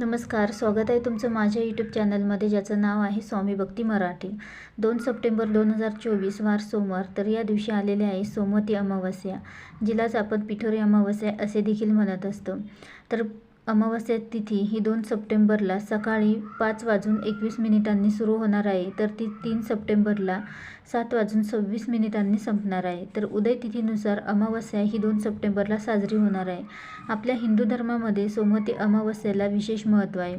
नमस्कार स्वागत आहे तुमचं माझ्या यूट्यूब चॅनलमध्ये ज्याचं नाव आहे स्वामी भक्ती मराठी. दोन सप्टेंबर दोन हजार चोवीस वार सोमवार तर या दिवशी आलेले आहे सोमवती अमावस्या जिलाच आपण पिठोरी अमावस्या असे देखील म्हणत असतो. तर अमावस्या तिथी ही दोन सप्टेंबरला सकाळी पाच वाजून एकवीस मिनिटांनी सुरू होणार आहे. तर ती तीन सप्टेंबरला सात वाजून सव्वीस मिनिटांनी संपणार आहे. तर उदय तिथीनुसार अमावस्या ही दोन सप्टेंबरला साजरी होणार आहे. आपल्या हिंदू धर्मामध्ये सोमवती अमावस्येला विशेष महत्त्व आहे.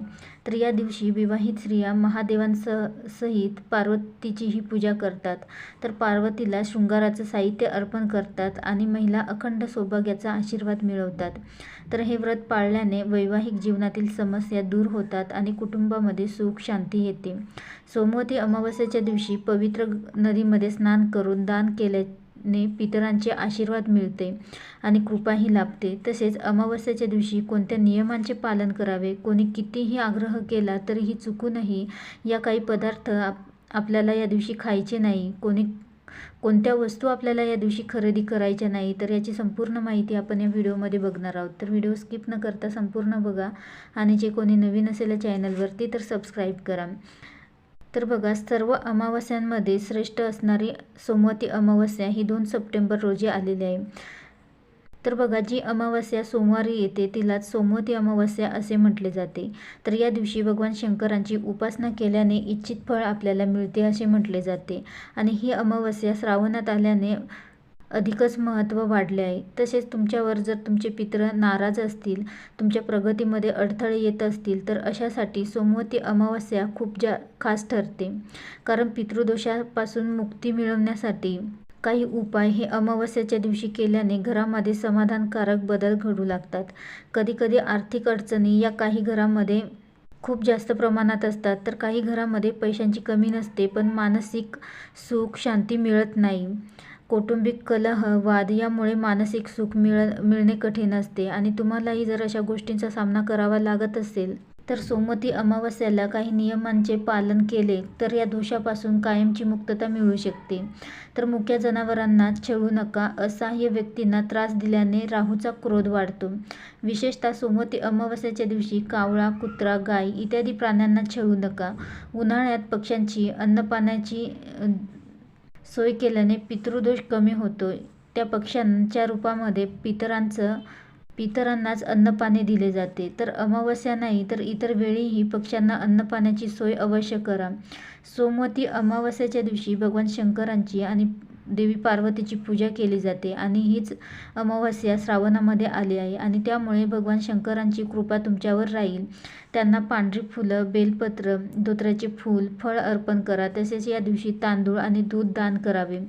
तर या दिवशी विवाहित स्त्रिया महादेवांसह सहित पार्वतीचीही पूजा करतात. तर पार्वतीला शृंगाराचं साहित्य अर्पण करतात आणि महिला अखंड सौभाग्याचा आशीर्वाद मिळवतात. तर हे व्रत पाळल्याने वैवाहिक जीवनातील समस्या दूर होतात आणि कुटुंबामध्ये सुख शांती येते. सोमवती अमावस्येच्या दिवशी पवित्र नदीमध्ये स्नान करून दान ने पितरांचे आशीर्वाद मिळते आणि कृपाही लाभते. तसेच अमावस्याच्या दिवशी कोणत्या नियमांचे पालन करावे कोणी कितीही आग्रह केला तरीही चुकूनही या काही पदार्थ आप आपल्याला या दिवशी खायचे नाही. कोणी कोणत्या वस्तू आपल्याला या दिवशी खरेदी करायच्या नाही तर याची संपूर्ण माहिती आपण या व्हिडिओमध्ये बघणार आहोत. तर व्हिडिओ स्किप न करता संपूर्ण बघा आणि जे कोणी नवीन असेल चॅनलवरती तर सबस्क्राईब करा. तर बघा सर्व अमावस्यांमध्ये श्रेष्ठ असणारी सोमवती अमावस्या ही दोन सप्टेंबर रोजी आलेली आहे. तर बघा जी अमावस्या सोमवारी येते तिलाच सोमवती अमावस्या असे म्हटले जाते. तर या दिवशी भगवान शंकरांची उपासना केल्याने इच्छित फळ आपल्याला मिळते असे म्हटले जाते. आणि ही अमावस्या श्रावणात आल्याने अधिकच महत्त्व वाढले आहे. तसेच तुमच्यावर जर तुमचे पित्र नाराज असतील तुमच्या प्रगतीमध्ये अडथळे येत असतील तर अशासाठी सोमवती अमावस्या खूप जा खास ठरते. कारण पितृदोषापासून मुक्ती मिळवण्यासाठी काही उपाय हे अमावस्याच्या दिवशी केल्याने घरामध्ये समाधानकारक बदल घडू लागतात. कधीकधी आर्थिक अडचणी या काही घरामध्ये खूप जास्त प्रमाणात असतात. तर काही घरामध्ये पैशांची कमी नसते पण मानसिक सुख शांती मिळत नाही. कौटुंबिक कलह वाद यामुळे मानसिक सुख मिळ मिळणे कठीण असते आणि तुम्हालाही जर अशा गोष्टींचा सामना करावा लागत असेल तर सोमती अमावस्याला काही नियमांचे पालन केले तर या दोषापासून कायमची मुक्तता मिळू शकते. तर मुख्य जनावरांना छळू नका असहाय्य व्यक्तींना त्रास दिल्याने राहूचा क्रोध वाढतो. विशेषतः सोमती अमावस्याच्या दिवशी कावळा कुत्रा गाय इत्यादी प्राण्यांना छळू नका. उन्हाळ्यात पक्ष्यांची अन्नपाण्याची सोय केल्याने पितृदोष कमी होतो त्या पक्ष्यांच्या रूपामध्ये पितरांचं पितरांनाच अन्नपाणी दिले जाते. तर अमावस्या नाही तर इतर वेळीही पक्ष्यांना अन्नपाण्याची सोय अवश्य करा. सोमवती अमावस्याच्या दिवशी भगवान शंकरांची आणि देवी पार्वतीची पूजा केली जाते आणि हीच अमावस्या श्रावणामध्ये आली आहे. आणि त्यामुळे भगवान शंकरांची कृपा तुमच्यावर राहील. त्यांना पांढरी फुलं बेलपत्र धोत्र्याचे फूल फळ अर्पण करा. तसेच या दिवशी तांदूळ आणि दूध दान करावे.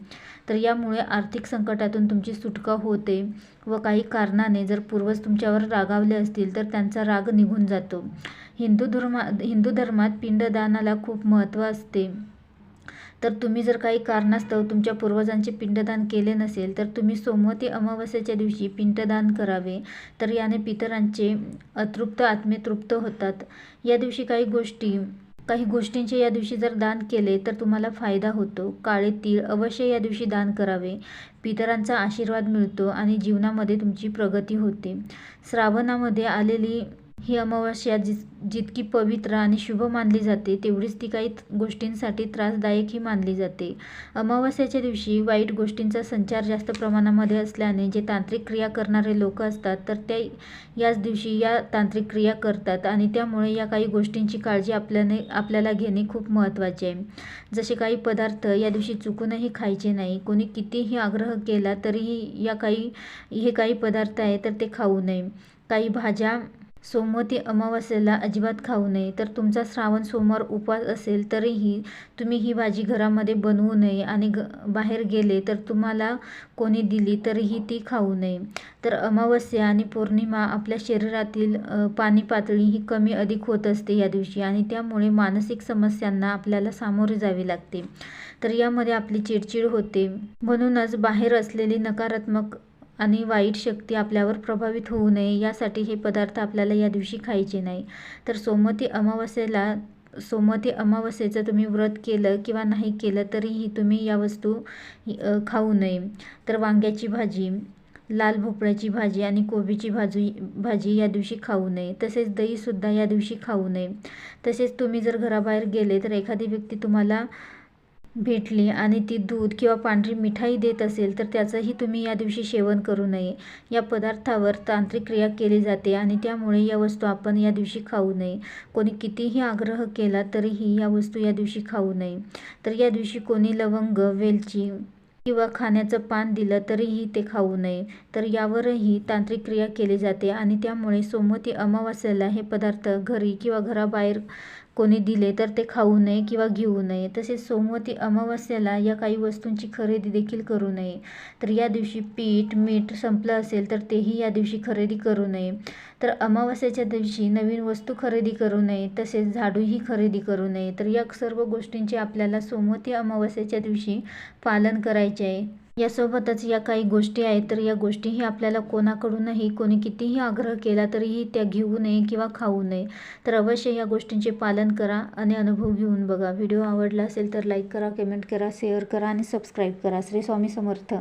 तर यामुळे आर्थिक संकटातून तुमची सुटका होते व काही कारणाने जर पूर्वज तुमच्यावर रागावले असतील तर त्यांचा राग निघून जातो. हिंदू धर्मा हिंदू धर्मात पिंडदानाला खूप महत्त्व असते. तर तुम्ही जर काही कारणास्तव तुमच्या पूर्वजांचे पिंडदान केले नसेल तर तुम्ही सोमवती अमावस्येच्या दिवशी पिंडदान करावे. तर याने पितरांचे अतृप्त आत्मे तृप्त होतात. या दिवशी काही गोष्टी काही गोष्टींचे या दिवशी जर दान केले तर तुम्हाला फायदा होतो. काळे तीळ अवश्य या दिवशी दान करावे. पितरांचा आशीर्वाद मिळतो आणि जीवनामध्ये तुमची प्रगती होते. श्रावणामध्ये आलेली ही अमावस्या जि जितकी पवित्र आणि शुभ मानली जाते तेवढीच ती काही गोष्टींसाठी त्रासदायकही मानली जाते. अमावस्याच्या दिवशी वाईट गोष्टींचा संचार जास्त प्रमाणामध्ये असल्याने जे तांत्रिक क्रिया करणारे लोक असतात तर ते याच दिवशी या तांत्रिक क्रिया करतात आणि त्यामुळे या काही गोष्टींची काळजी आपल्याने आपल्याला घेणे खूप महत्त्वाचे आहे. जसे काही पदार्थ या दिवशी चुकूनही खायचे नाही कोणी कितीही आग्रह केला तरीही या काही हे काही पदार्थ आहे तर ते खाऊ नये. काही भाज्या सोमवती अमावस्येला अजिबात खाऊ नये. तर तुमचा श्रावण सोमवार उपवास असेल तरीही तुम्ही ही भाजी घरामध्ये बनवू नये आणि ग बाहेर गेले तर तुम्हाला कोणी दिली तरीही ती खाऊ नये. तर अमावस्या आणि पौर्णिमा आपल्या शरीरातील पाणी पातळी ही कमी अधिक होत असते या दिवशी आणि त्यामुळे मानसिक समस्यांना आपल्याला सामोरे जावे लागते. तर यामध्ये आपली चिडचिड होते. म्हणूनच बाहेर असलेली नकारात्मक आणि वाईट शक्ती आपल्यावर प्रभावित होऊ नये यासाठी हे पदार्थ आपल्याला या दिवशी खायचे नाही. तर सोमती अमावस्येला सोमती अमावस्येचं तुम्ही व्रत केलं किंवा नाही केलं तरीही तुम्ही या वस्तू खाऊ नये. तर वांग्याची भाजी लाल भोपळ्याची भाजी आणि कोबीची भाजी भाजी या दिवशी खाऊ नये. तसेच दहीसुद्धा या दिवशी खाऊ नये. तसेच तुम्ही जर घराबाहेर गेले तर एखादी व्यक्ती तुम्हाला भेटली आणि ती दूध किंवा पांढरी मिठाई देत असेल तर त्याचंही तुम्ही या दिवशी सेवन करू नये. या पदार्थावर तांत्रिक क्रिया केली जाते आणि त्यामुळे या वस्तू आपण या दिवशी खाऊ नये. कोणी कितीही आग्रह केला तरीही या वस्तू या दिवशी खाऊ नये. तर या दिवशी कोणी लवंग वेलची किंवा खाण्याचं पान दिलं तरीही ते खाऊ नये. तर यावरही तांत्रिक क्रिया केली जाते आणि त्यामुळे सोमवती अमावास्याला हे पदार्थ घरी किंवा घराबाहेर कोणी दिले तर ते खाऊ नये किंवा घेऊ नये. तसेच सोमवती अमावस्याला या काही वस्तूंची खरेदी देखील करू नये. तर या दिवशी पीठ मीठ संपलं असेल तर तेही या दिवशी खरेदी करू नये. तर अमावस्याच्या दिवशी नवीन वस्तू खरेदी करू नये तसेच झाडूही खरेदी करू नये. तर या सर्व गोष्टींचे आपल्याला सोमवती अमावस्याच्या दिवशी पालन करायचे आहे. यासोबतच या काही गोष्टी आहेत तर या गोष्टीही आपल्याला कोणाकडूनही कोणी कितीही आग्रह केला तरीही त्या घेऊ नये किंवा खाऊ नये. तर अवश्य या गोष्टींचे पालन करा आणि अनुभव घेऊन बघा. व्हिडिओ आवडला असेल तर लाईक करा कमेंट करा शेअर करा आणि सबस्क्राईब करा. श्री स्वामी समर्थ.